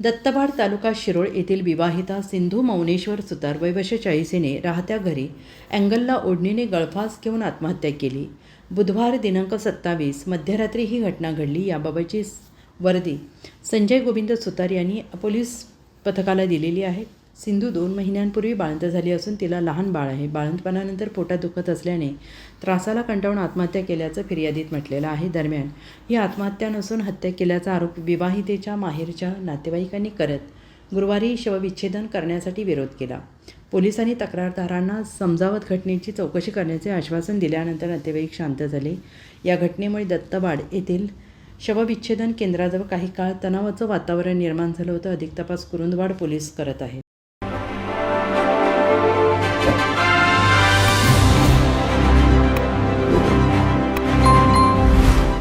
दत्तबाड तालुका शिरोळ येथील विवाहिता सिंधू मौनेश्वर सुतार वयवर्ष चाळीसीने राहत्या घरी अँगलला ओढणीने गळफास घेऊन आत्महत्या केली. बुधवार दिनांक सत्तावीस मध्यरात्री ही घटना घडली. याबाबतची वर्दी संजय गोविंद सुतार यांनी पोलीस पथकाला दिलेली आहे. सिंधू दोन महिन्यांपूर्वी बाळंत झाली असून तिला लहान बाळ आहे. बाळंतपणानंतर पोटात दुखत असल्याने त्रासाला कंटाळून आत्महत्या केल्याचं फिर्यादीत म्हटलेलं आहे. दरम्यान ही आत्महत्या नसून हत्या केल्याचा आरोप विवाहितेच्या माहेरच्या नातेवाईकांनी करत गुरुवारी शवविच्छेदन करण्यासाठी विरोध केला. पोलिसांनी तक्रारदारांना समजावत घटनेची चौकशी करण्याचे आश्वासन दिल्यानंतर नातेवाईक शांत झाले. या घटनेमुळे दत्तवाड येथील शवविच्छेदन केंद्राजवळ काही काळ तणावाचं वातावरण निर्माण झालं होतं. अधिक तपास कुरुंदवाड पोलीस करत आहेत.